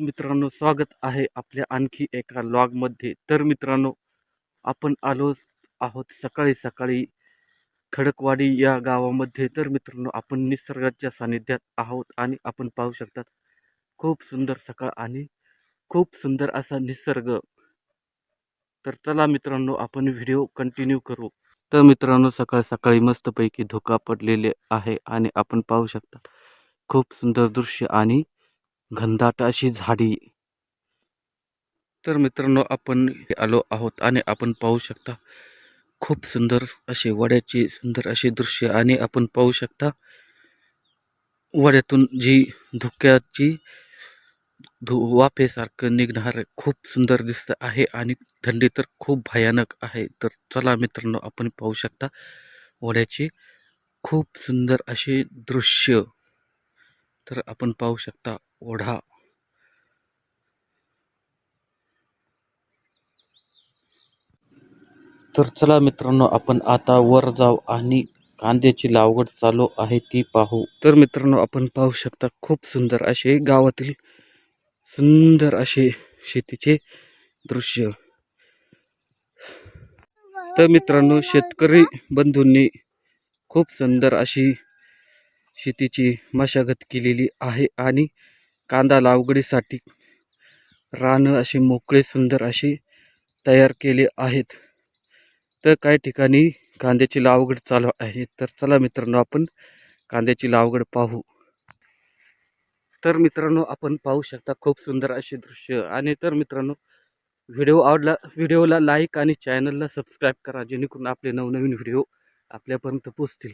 मित्रांनो स्वागत आहे आपल्या आणखी एका लॉगमध्ये. तर मित्रांनो आपण आलो आहोत सकाळी सकाळी खडकवाडी या गावामध्ये. तर मित्रांनो आपण निसर्गाच्या सानिध्यात आहोत आणि आपण पाहू शकतात खूप सुंदर सकाळ आणि खूप सुंदर असा निसर्ग. तर चला मित्रांनो आपण व्हिडिओ कंटिन्यू करू. तर मित्रांनो सकाळ सकाळी मस्तपैकी धोका पडलेले आहे आणि आपण पाहू शकता खूप सुंदर दृश्य आणि घनदाट अशी झाडी. तर मित्रांनो आपण आलो आहोत आणि आपण पाहू शकता खूप सुंदर असे वड्याची सुंदर असे दृश्य आणि आपण पाहू शकता वड्यातून जी धुक्याची धु वाफेसारखं निघणार खूप सुंदर दिसत आहे आणि थंडी तर खूप भयानक आहे. तर चला मित्रांनो आपण पाहू शकता वड्याची खूप सुंदर असे दृश्य. तर आपण पाहू शकता ओढा. तर चला मित्रांनो आपण आता वर जाऊ आणि कांद्याची लागवड चालू आहे ती पाहू. तर मित्रांनो आपण पाहू शकता खूप सुंदर असे गावातील सुंदर असे शेतीचे दृश्य. तर मित्रांनो शेतकरी बंधूंनी खूप सुंदर अशी शेतीची मशागत केलेली आहे आणि कांदा लागवडीसाठी रानं असे मोकळे सुंदर असे तयार केले आहेत. तर काही ठिकाणी कांद्याची लागवड चालू आहे. तर चला मित्रांनो आपण कांद्याची लागवड पाहू. तर मित्रांनो आपण पाहू शकता खूप सुंदर असे दृश्य. आणि तर मित्रांनो व्हिडिओ आवडला व्हिडिओला लाईक आणि चॅनलला सबस्क्राईब करा जेणेकरून आपले नवनवीन व्हिडिओ आपल्यापर्यंत पोचतील.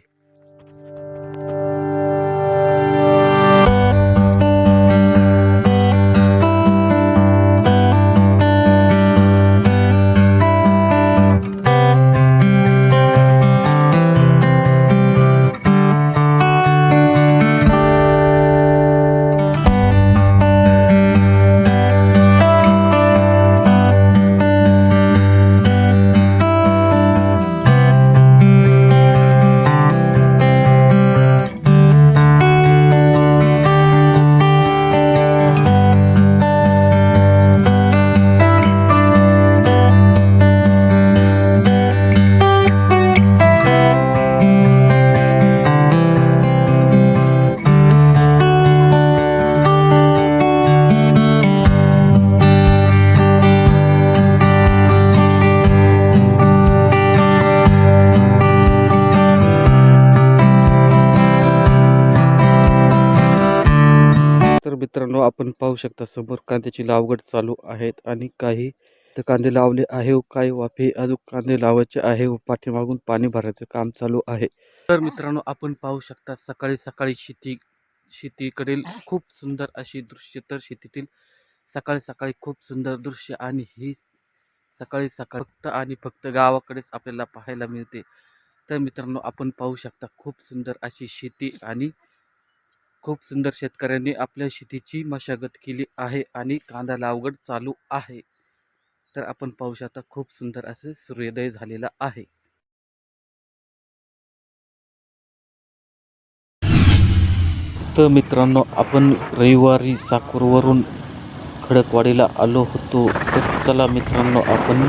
आपण पाहू शकता समोर कांद्याची लागवड चालू आहेत आणि काही तर कांदे लावले आहे व काही वाफे अजून कांदे लावायचे आहे व पाठीमागून पाणी भरायचं काम चालू आहे. तर मित्रांनो आपण पाहू शकता सकाळी सकाळी शेती शेतीकडील खूप सुंदर अशी दृश्य. तर शेतीतील सकाळी सकाळी खूप सुंदर दृश्य आणि ही सकाळी सकाळ फक्त आणि फक्त गावाकडेच आपल्याला पाहायला मिळते. तर मित्रांनो आपण पाहू शकता खूप सुंदर अशी शेती आणि खूप सुंदर शेतकऱ्यांनी आपल्या शेतीची मशागत केली आहे आणि कांदा लागवड चालू आहे. तर आपण पाहू शकता खूप सुंदर असे सूर्योदय झालेला आहे. तर मित्रांनो आपण रविवारी साकूरवरून खडकवाडीला आलो होतो. तर चला मित्रांनो आपण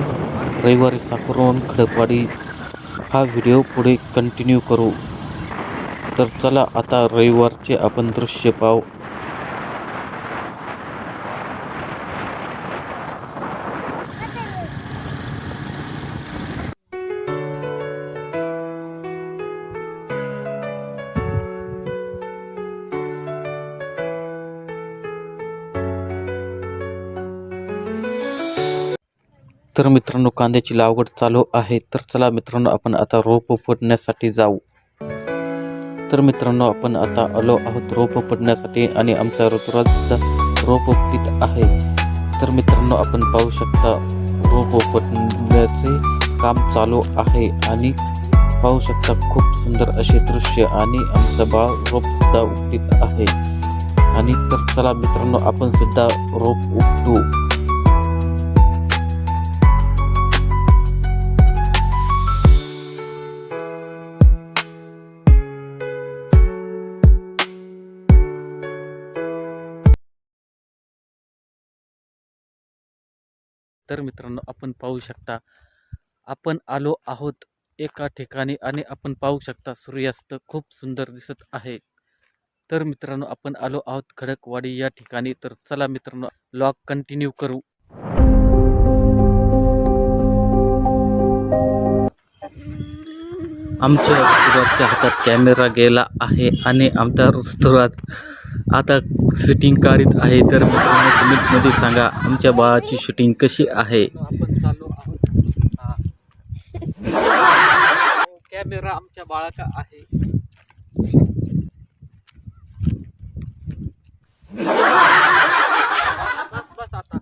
रविवारी साकूरवरून खडकवाडी हा व्हिडिओ पुढे कंटिन्यू करू. तर चला आता रविवारचे आपण दृश्य पाहू. तर मित्रांनो कांद्याची लागवड चालू आहे. तर चला मित्रांनो आपण आता रोप फोडण्यासाठी जाऊ. तर मित्रांनो आपण आता आलो आहोत रोप पडण्यासाठी आणि आमचा ऋतुराज सुद्धा रोप उपटीत आहे. तर मित्रांनो आपण पाहू शकता रोप पडण्याचे काम चालू आहे आणि पाहू शकता खूप सुंदर असे दृश्य आणि आमचं बाळ रोप सुद्धा उपटीत आहे. आणि तर चला मित्रांनो आपण सुद्धा रोप उपटू. तर मित्रांनो आपण पाहू शकता आपण आलो आहोत एका ठिकाणी आणि आपण पाहू शकता सूर्यास्त खूप सुंदर दिसत आहे. तर मित्रांनो आपण आलो आहोत खडकवाडी या ठिकाणी. तर चला मित्रांनो लॉग कंटिन्यू करू. आमच्या रुस्तुराजच्या हातात कॅमेरा गेला आहे आणि आमचा रुस्तुराज आता शूटिंग काढत आहे तर मित्रांनो कमेंटमध्ये सांगा आमच्या बाळाची शूटिंग कशी आहे? आपण आहोत. कॅमेरा आमच्या बाळाचा आहे. बस बस आता.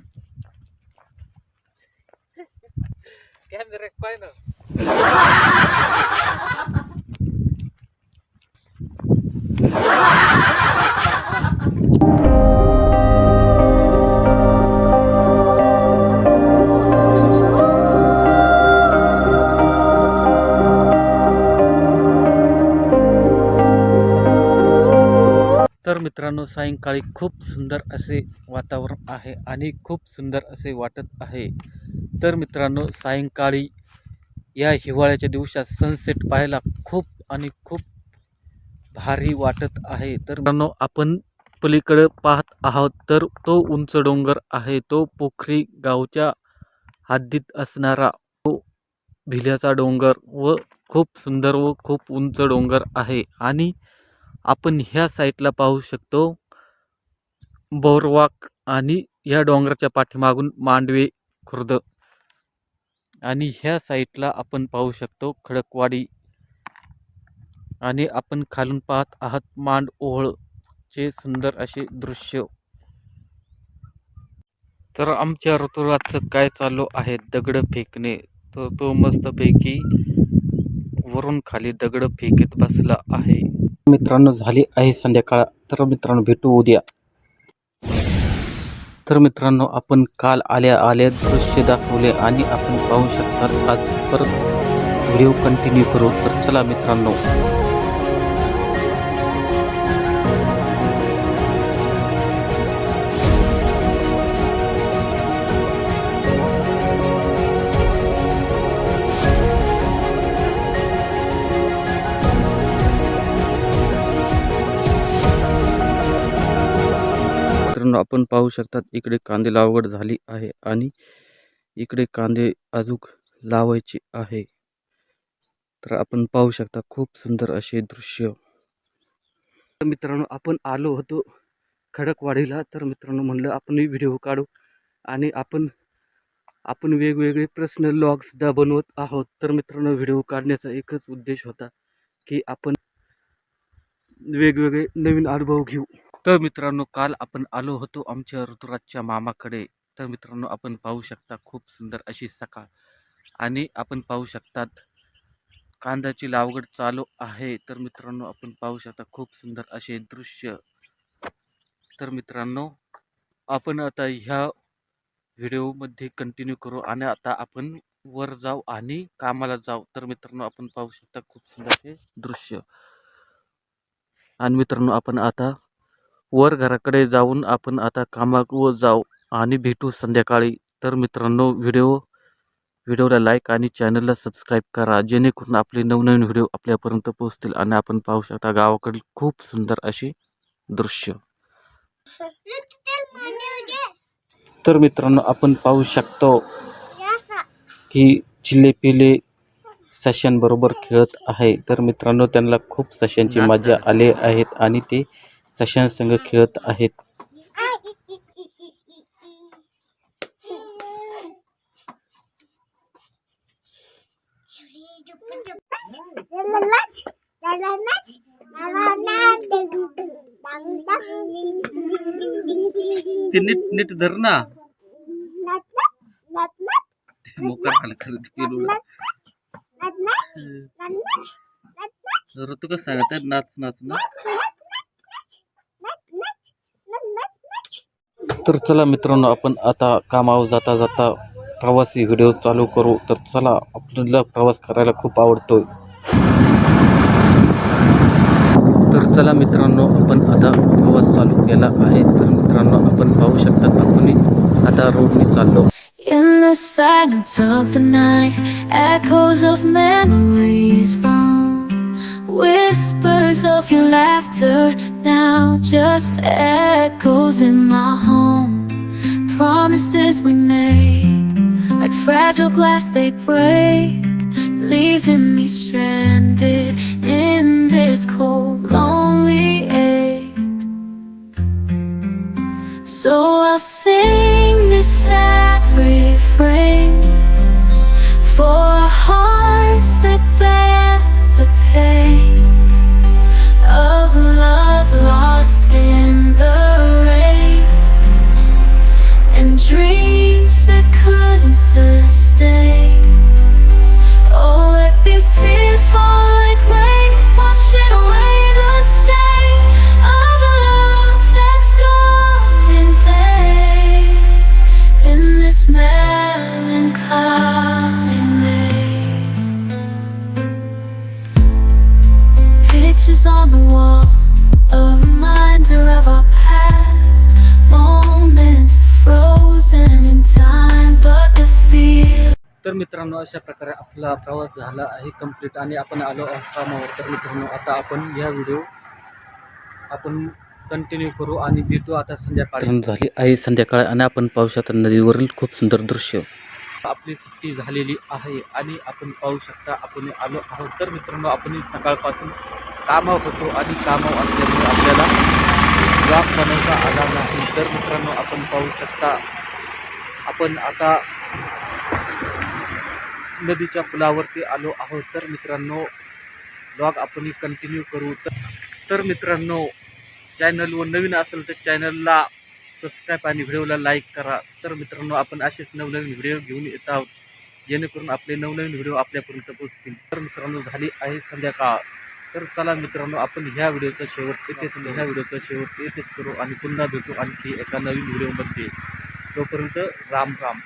कॅमेरा पाहिलं मित्रांनो सायंकाळी खूप सुंदर असे वातावरण आहे आणि खूप सुंदर असे वाटत आहे. तर मित्रांनो सायंकाळी या हिवाळ्याच्या दिवसात सनसेट पाहायला खूप आणि खूप भारी वाटत आहे. तर मित्रांनो आपण पलीकडे पाहत आहोत तर तो उंच डोंगर आहे. तो पोखरी गावच्या हद्दीत असणारा तो भिल्याचा डोंगर व खूप सुंदर व खूप उंच डोंगर आहे. आणि आपण ह्या साईटला पाहू शकतो. बोरवाक आणि ह्या डोंगराच्या पाठीमागून मांडवे खुर्द. आणि ह्या साईटला आपण पाहू शकतो खडकवाडी. आणि आपण खालून पाहत आहात मांड ओहळचे सुंदर असे दृश्य. तर आमच्या ऋतुराजचं काय चालू आहे दगड फेकणे? तर तो मस्तपैकी वरून खाली दगड फेकत बसला आहे. मित्रांनो झाली आहे संध्याकाळ. तर मित्रांनो भेटू उद्या. तर मित्रांनो आपण काल आल्या आल्या दृश्य दाखवले आणि आपण पाहू शकता आज परत व्हिडिओ कंटिन्यू करू. तर चला मित्रांनो मित्रांनो आपण पाहू शकतात इकडे कांदे लागवड झाली आहे आणि इकडे कांदे अजूक लावायचे आहे. तर आपण पाहू शकता खूप सुंदर असे दृश्य. तर मित्रांनो आपण आलो होतो खडकवाडीला. तर मित्रांनो म्हणलं आपण व्हिडिओ काढू आणि आपण आपण वेगवेगळे प्रश्न लॉगसुद्धा बनवत आहोत. तर मित्रांनो व्हिडिओ काढण्याचा एकच उद्देश होता की आपण वेगवेगळे नवीन अनुभव घेऊ. तर मित्रांनो काल आपण आलो होतो आमच्या ऋतुराजच्या मामाकडे. तर मित्रांनो आपण पाहू शकता खूप सुंदर अशी सकाळ. आणि आपण पाहू शकतात कांद्याची लागवड चालू आहे. तर मित्रांनो आपण पाहू शकता खूप सुंदर असे दृश्य. तर मित्रांनो आपण आता ह्या व्हिडिओमध्ये कंटिन्यू करू आणि आता आपण वर जाऊ आणि कामाला जाऊ. तर मित्रांनो आपण पाहू शकता खूप सुंदर असे दृश्य. आणि मित्रांनो आपण आता वर घराकडे जाऊन आपण आता कामावर जाऊ आणि भेटू संध्याकाळी. तर मित्रांनो व्हिडिओ व्हिडिओला लाईक आणि चॅनलला सबस्क्राईब करा. जेणेकरून आपले नवनवीन व्हिडिओ आपल्यापर्यंत पोहोचतील आणि आपण पाहू शकता गावाकडील खूप सुंदर अशी दृश्य. तर मित्रांनो आपण पाहू शकतो की चिल्ले पिले सशांबरोबर खेळत आहे. तर मित्रांनो त्यांना खूप सशांची मजा आले आहेत आणि ते सशांसंग खेळत आहेत ते नीट नीट धर ना मोकार ऋतू कसं सांगतात नाच नाच ना तर चला मित्रांनो आपण आता कामावर जाता जाता प्रवासी व्हिडिओ चालू करू. तर चला आपल्याला प्रवास करायला खूप आवडतोय. तर चला मित्रांनो आपण आता प्रवास चालू केला आहे. तर मित्रांनो आपण पाहू शकता आपण आता रोडने चाललो? In the silence of the night, echoes of memories found, whispers of your laughter now just echoes in my home. Promises we made, like fragile glass, they break, leaving me stranded in this cold, lonely ache. So I'll sing this sad refrain pictures on the wall, a reminder of our past. Moments frozen in time, but the feel. तर मित्रांनो अशा प्रकारे आपला प्रवास झाला आहे complete आणि आपण आलो आहोत कामावर तर मित्रांनो आता आपण ह्या व्हिडिओ आपण कंटिन्यू करू आणि भेटू आता संध्याकाळी झाली आहे संध्याकाळ आणि आपण पाहू शकता नदीवरील खूप सुंदर दृश्य आपली सुट्टी झालेली आहे आणि आपण पाहू शकता आपण आलो आहोत तर मित्रांनो आपण सकाळपासून कामं होतो आणि कामावर असल्यामुळे आपल्याला ब्लॉग बनवता आला नाही. तर मित्रांनो आपण पाहू शकता आपण आता नदीच्या पुलावरती आलो आहोत. तर मित्रांनो ब्लॉग आपण कंटिन्यू करू. तर तर मित्रांनो चॅनलवर नवीन असेल तर चॅनलला सबस्क्राईब आणि व्हिडिओला लाईक करा. तर मित्रांनो आपण असेच नवनवीन व्हिडिओ घेऊन येत आहोत. जेणेकरून आपले नवनवीन व्हिडिओ आपल्यापर्यंत पोहोचतील तर मित्रांनो झाली आहे संध्याकाळ. तर चला मित्रांनो आपण ह्या व्हिडिओचा शेवट येथेच ह्या व्हिडिओचा शेवट येथेच करू आणि पुन्हा भेटू आणखी एका नवीन व्हिडिओमध्ये. तोपर्यंत राम राम.